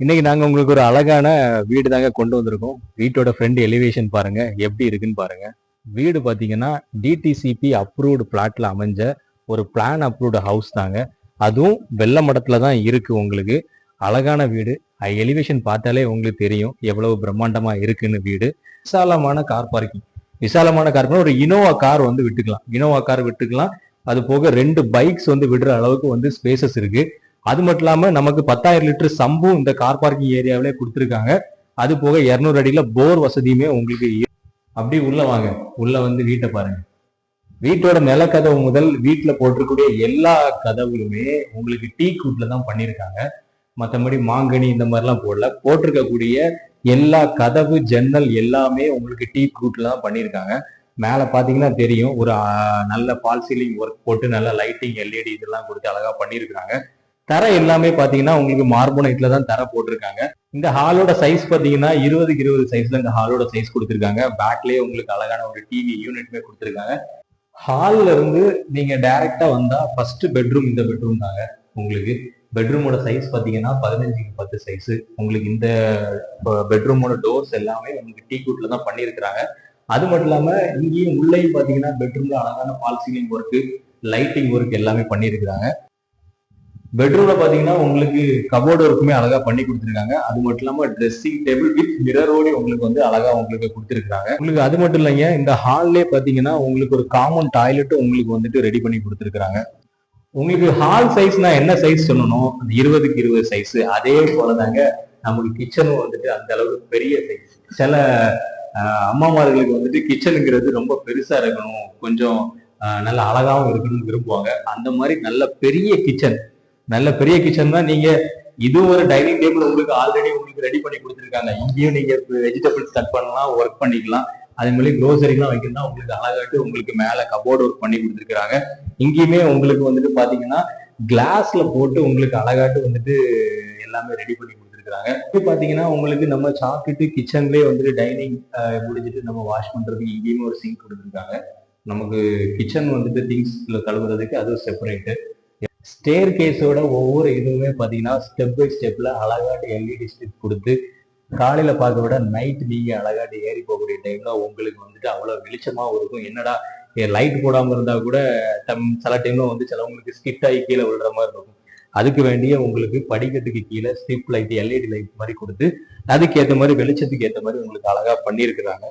இன்னைக்கு நாங்க உங்களுக்கு ஒரு அழகான வீடு தாங்க கொண்டு வந்திருக்கோம். வீட்டோட ஃப்ரண்ட் எலிவேஷன் பாருங்க எப்படி இருக்குன்னு பாருங்க. வீடு பாத்தீங்கன்னா டிடிசிபி அப்ரூவ்டு பிளாட்ல அமைஞ்ச ஒரு பிளான் அப்ரூவ்டு ஹவுஸ் தாங்க. அதுவும் வெள்ள மடத்துல தான் இருக்கு உங்களுக்கு. அழகான வீடு. எலிவேஷன் பார்த்தாலே உங்களுக்கு தெரியும் எவ்வளவு பிரம்மாண்டமா இருக்குன்னு வீடு. விசாலமான கார் பார்க்கிங் விசாலமான கார் ஒரு இனோவா கார் வந்து விட்டுக்கலாம். இனோவா கார் விட்டுக்கலாம். அது போக ரெண்டு பைக்ஸ் வந்து விடுற அளவுக்கு வந்து ஸ்பேசஸ் இருக்கு. அது மட்டும் இல்லாம நமக்கு பத்தாயிரம் லிட்டர் சம்பும் இந்த கார் பார்க்கிங் ஏரியாவிலே கொடுத்துருக்காங்க. அது போக இரநூறு அடியில போர் வசதியுமே உங்களுக்கு அப்படி உள்ள வாங்க. உள்ள வந்து வீட்டை பாருங்க. வீட்டோட நிலக்கதவு முதல் வீட்டில் போட்டிருக்கக்கூடிய எல்லா கதவுகளுமே உங்களுக்கு டீ கூட்ல தான் பண்ணியிருக்காங்க. மற்றபடி மாங்கனி இந்த மாதிரிலாம் போடல. போட்டிருக்கக்கூடிய எல்லா கதவு ஜன்னல் எல்லாமே உங்களுக்கு டீ கூட்ல தான் பண்ணியிருக்காங்க. மேலே பார்த்தீங்கன்னா தெரியும். ஒரு நல்ல பால் சீலிங் ஒர்க் போட்டு நல்ல லைட்டிங் எல்இடி இதெல்லாம் கொடுத்து அழகா பண்ணியிருக்காங்க தர எல்லாமே பாத்தீங்கன்னா உங்களுக்கு மார்போனைட்ல தான் தர போட்டிருக்காங்க. இந்த ஹாலோட சைஸ் பாத்தீங்கன்னா இருபதுக்கு இருபது சைஸ்ல இந்த ஹாலோட சைஸ் கொடுத்துருக்காங்க. பேக்லயே உங்களுக்கு அழகான ஒரு டிவி யூனிட்மே கொடுத்துருக்காங்க. ஹால்ல இருந்து நீங்க டைரக்டா வந்தா ஃபர்ஸ்ட் பெட்ரூம் இந்த பெட்ரூம் தாங்க உங்களுக்கு. பெட்ரூமோட சைஸ் பாத்தீங்கன்னா பதினஞ்சுக்கு பத்து சைஸ் உங்களுக்கு இந்த பெட்ரூமோட டோர்ஸ் எல்லாமே உங்களுக்கு டீ கூட்ல தான் பண்ணியிருக்கிறாங்க. அது மட்டும் இல்லாம இங்கேயும் உள்ளேயும் பாத்தீங்கன்னா பெட்ரூம்ல அழகான false ceiling work lighting work எல்லாமே பண்ணியிருக்கிறாங்க. பெட்ரூம்ல பாத்தீங்கன்னா உங்களுக்கு கபோர்டு ஒர்க்குமே அழகா பண்ணி கொடுத்துருக்காங்க. அது மட்டும் இல்லாம ட்ரெஸ்ஸிங் டேபிள் வித் மிரரோடு உங்களுக்கு வந்து அழகா உங்களுக்கு கொடுத்துருக்காங்க உங்களுக்கு அது மட்டும் இல்லைங்க இந்த ஹால்லே பாத்தீங்கன்னா உங்களுக்கு ஒரு காமன் டாய்லெட்டும் உங்களுக்கு வந்துட்டு ரெடி பண்ணி கொடுத்துருக்காங்க உங்களுக்கு ஹால் சைஸ்னா என்ன சைஸ் சொல்லணும்? அந்த இருபதுக்கு இருபது சைஸ் அதே போலதாங்க நமக்கு கிச்சனும் வந்துட்டு அந்த அளவுக்கு பெரிய சைஸ் சில அம்மாமார்களுக்கு வந்துட்டு கிச்சனுங்கிறது ரொம்ப பெருசா இருக்கணும். கொஞ்சம் நல்ல அழகாவும் இருக்கணும்னு விரும்புவாங்க. அந்த மாதிரி நல்ல பெரிய கிச்சன் நல்ல பெரிய கிச்சன் தான். நீங்க இது ஒரு டைனிங் டேபிள் உங்களுக்கு ஆல்ரெடி உங்களுக்கு ரெடி பண்ணி கொடுத்துருக்காங்க. இங்கேயும் நீங்க வெஜிடபிள்ஸ் கட் பண்ணலாம் ஒர்க் பண்ணிக்கலாம். அதே மாதிரி க்ரோசரிலாம் வைக்கணும்னா உங்களுக்கு அழகாட்டு உங்களுக்கு மேல கபோர்டு ஒர்க் பண்ணி கொடுத்துருக்காங்க இங்கேயுமே உங்களுக்கு வந்துட்டு பாத்தீங்கன்னா கிளாஸ்ல போட்டு உங்களுக்கு அழகாட்டு வந்துட்டு எல்லாமே ரெடி பண்ணி கொடுத்துருக்காங்க இப்போ பாத்தீங்கன்னா உங்களுக்கு நம்ம சாப்பிட்டு கிச்சன்லேயே வந்துட்டு டைனிங் முடிஞ்சிட்டு நம்ம வாஷ் பண்றதுக்கு இங்கேயுமே ஒரு சிங்க் கொடுத்துருக்காங்க. நமக்கு கிச்சன் வந்துட்டு திங்ஸ்ல கழுவுறதுக்கு அது செப்பரேட்டு ஸ்டேர் கேஸோட ஒவ்வொரு இதுவுமே பார்த்தீங்கன்னா ஸ்டெப் பை ஸ்டெப்பில் அழகாட்டு எல்இடி ஸ்டிப் கொடுத்து காலையில் பார்க்க விட நைட் நீங்கள் அழகாட்டு ஏறி போகக்கூடிய டைமில் உங்களுக்கு வந்துட்டு அவ்வளோ வெளிச்சமாகவும் இருக்கும். என்னடா லைட் போடாமல் இருந்தால் கூட தம் சில டைமில் வந்து சிலவங்களுக்கு ஸ்கிட் ஆகி கீழே விழுற மாதிரி இருக்கும். அதுக்கு வேண்டிய உங்களுக்கு படிக்கட்டுக்கு கீழே ஸ்ட்ரிப் லைட் எல்இடி லைட் மாதிரி கொடுத்து அதுக்கேற்ற மாதிரி வெளிச்சத்துக்கு ஏற்ற மாதிரி உங்களுக்கு அழகாக பண்ணியிருக்கிறாங்க.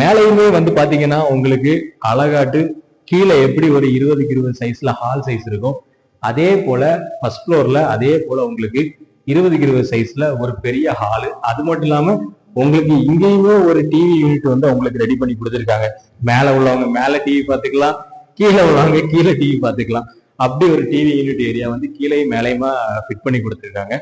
மேலையுமே வந்து பார்த்தீங்கன்னா உங்களுக்கு அழகாட்டு கீழே எப்படி ஒரு இருபதுக்கு இருபது சைஸில் ஹால் சைஸ் இருக்கும். அதே போல ஃபர்ஸ்ட் ஃப்ளோர்ல அதே போல உங்களுக்கு இருபதுக்கு இருபது சைஸ்ல ஒரு பெரிய ஹாலு அது மட்டும் இல்லாம உங்களுக்கு இங்கேயுமே ஒரு டிவி யூனிட் வந்து உங்களுக்கு ரெடி பண்ணி கொடுத்துருக்காங்க. மேல உள்ளவங்க மேல டிவி பார்த்துக்கலாம் கீழே உள்ளவங்க கீழே டிவி பார்த்துக்கலாம். அப்படி ஒரு டிவி யூனிட் ஏரியா வந்து கீழேயும் மேலேயுமா ஃபிட் பண்ணி கொடுத்துருக்காங்க.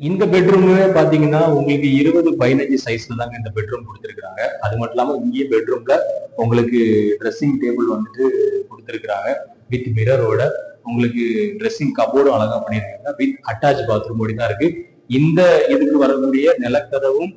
இந்த பெட்ரூம்லயே பாத்தீங்கன்னா உங்களுக்கு இருபது பதினஞ்சு சைஸ்ல தாங்க இந்த பெட்ரூம் கொடுத்துருக்காங்க அது மட்டும் இல்லாம இங்கேயே பெட்ரூம்ல உங்களுக்கு ட்ரெஸ்ஸிங் டேபிள் வந்துட்டு கொடுத்துருக்காங்க வித் மிரரோட உங்களுக்கு ட்ரெஸ்ஸிங் கபோர்டும் அழகா பண்ணியிருக்காங்க. வித் அட்டாச் பாத்ரூம் தான் இருக்கு. இந்த இதுக்கு வரக்கூடிய நிலக்கதவும்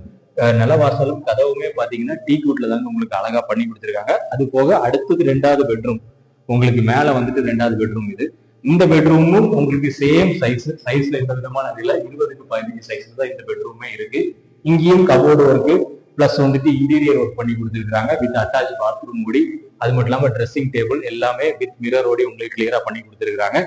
நிலவாசலும் கதவுமே பாத்தீங்கன்னா டீ கூட்ல தாங்க உங்களுக்கு அழகா பண்ணி கொடுத்துருக்காங்க. அது போக அடுத்தது ரெண்டாவது பெட்ரூம் உங்களுக்கு மேல வந்துட்டு ரெண்டாவது பெட்ரூம் இது. இந்த பெட்ரூமும் உங்களுக்கு சேம் சைஸ் சைஸ்ல எந்த விதமான இல்ல இருபதுக்கு பதினஞ்சு சைஸ்ல தான் இந்த பெட்ரூமே இருக்கு. இங்கேயும் கபோர்டு இருக்கு. பிளஸ் வந்துட்டு இன்டீரியர் ஒர்க் பண்ணி கொடுத்துருக்காங்க வித் அட்டாச் பாத்ரூம் மூடி அது மட்டும் இல்லாம ட்ரெஸ்ஸிங் டேபிள் எல்லாமே வித் மிரரோட உங்களுக்கு கிளியரா பண்ணி கொடுத்துருக்காங்க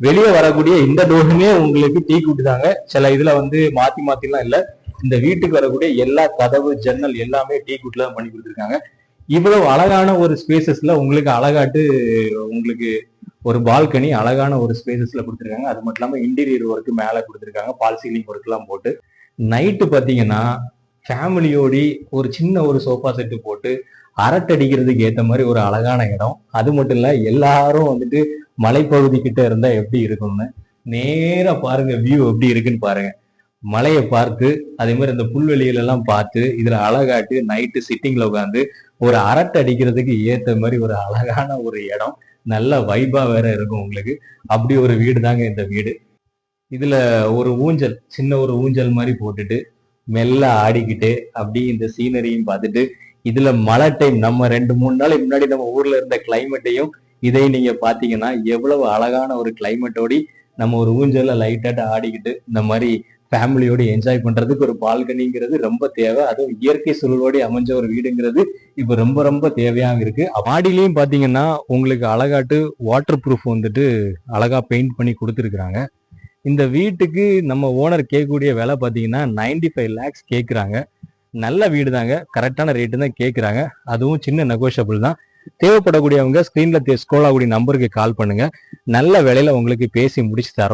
வெளியே வரக்கூடிய இந்த டோருமே உங்களுக்கு டீ கூட்டுதாங்க. சில இதுல வந்து மாத்தி மாத்திலாம் இல்ல. இந்த வீட்டுக்கு வரக்கூடிய எல்லா கதவு ஜன்னல் எல்லாமே டீ கூட்ல தான் பண்ணி கொடுத்துருக்காங்க. இவ்வளவு அழகான ஒரு ஸ்பேசஸ்ல உங்களுக்கு அழகாட்டு உங்களுக்கு ஒரு பால்கனி அழகான ஒரு ஸ்பேசஸ்ல கொடுத்துருக்காங்க. அது மட்டும் இல்லாம இன்டீரியர் ஒர்க் மேல கொடுத்துருக்காங்க. பால் சீலிங் ஒர்க் எல்லாம் போட்டு. நைட்டு பாத்தீங்கன்னா ஃபேமிலியோடி ஒரு சின்ன ஒரு சோஃபா செட்டு போட்டு அரட்டடிக்கிறதுக்கு ஏற்ற மாதிரி ஒரு அழகான இடம். அது மட்டும் இல்லை எல்லாரும் வந்துட்டு மலைப்பகுதி கிட்ட இருந்தால் எப்படி இருக்கும்னு நேராக பாருங்க வியூ எப்படி இருக்குன்னு பாருங்க. மலையை பார்த்து அதே மாதிரி இந்த புல்வெளியிலலாம் பார்த்து இதில் அழகாட்டு நைட்டு சிட்டிங்கில் உட்காந்து ஒரு அரட்டை அடிக்கிறதுக்கு ஏற்ற மாதிரி ஒரு அழகான ஒரு இடம். நல்ல வைபா வேற இருக்கும் உங்களுக்கு. அப்படி ஒரு வீடு தாங்க இந்த வீடு. இதில் ஒரு ஊஞ்சல் சின்ன ஒரு ஊஞ்சல் மாதிரி போட்டுட்டு மெல்ல ஆடிக்கிட்டு அப்படி இந்த சீனரியும் பார்த்துட்டு இதுல மழை டைம் நம்ம ரெண்டு மூணு நாள் முன்னாடி நம்ம ஊர்ல இருந்த கிளைமேட்டையும் இதையும் நீங்க பாத்தீங்கன்னா எவ்வளவு அழகான ஒரு கிளைமேட்டோடி நம்ம ஒரு ஊஞ்சல்ல லைட்டாட்ட ஆடிக்கிட்டு இந்த மாதிரி ஃபேமிலியோடு என்ஜாய் பண்றதுக்கு ஒரு பால்கனிங்கிறது ரொம்ப தேவை. அதுவும் இயற்கை சூழலோடு அமைஞ்ச ஒரு வீடுங்கிறது இப்போ ரொம்ப ரொம்ப தேவையாக இருக்கு. மாடிலையும் பாத்தீங்கன்னா உங்களுக்கு அழகாட்டு வாட்டர் ப்ரூஃப் வந்துட்டு அழகா பெயிண்ட் பண்ணி கொடுத்துருக்குறாங்க. இந்த வீட்டுக்கு நம்ம ஓனர் கேட்கக்கூடிய விலை பார்த்தீங்கன்னா 95 ஃபைவ் லேக்ஸ் கேட்குறாங்க. நல்ல வீடு தாங்க கரெக்டான ரேட்டு தான் கேட்குறாங்க. அதுவும் சின்ன நெகோஷியபிள் தான். தேவைப்படக்கூடியவங்க ஸ்க்ரீனில் ஸ்கோலாக ஆகக்கூடிய நம்பருக்கு கால் பண்ணுங்கள் நல்ல விலையில் உங்களுக்கு பேசி முடிச்சு தரோம்.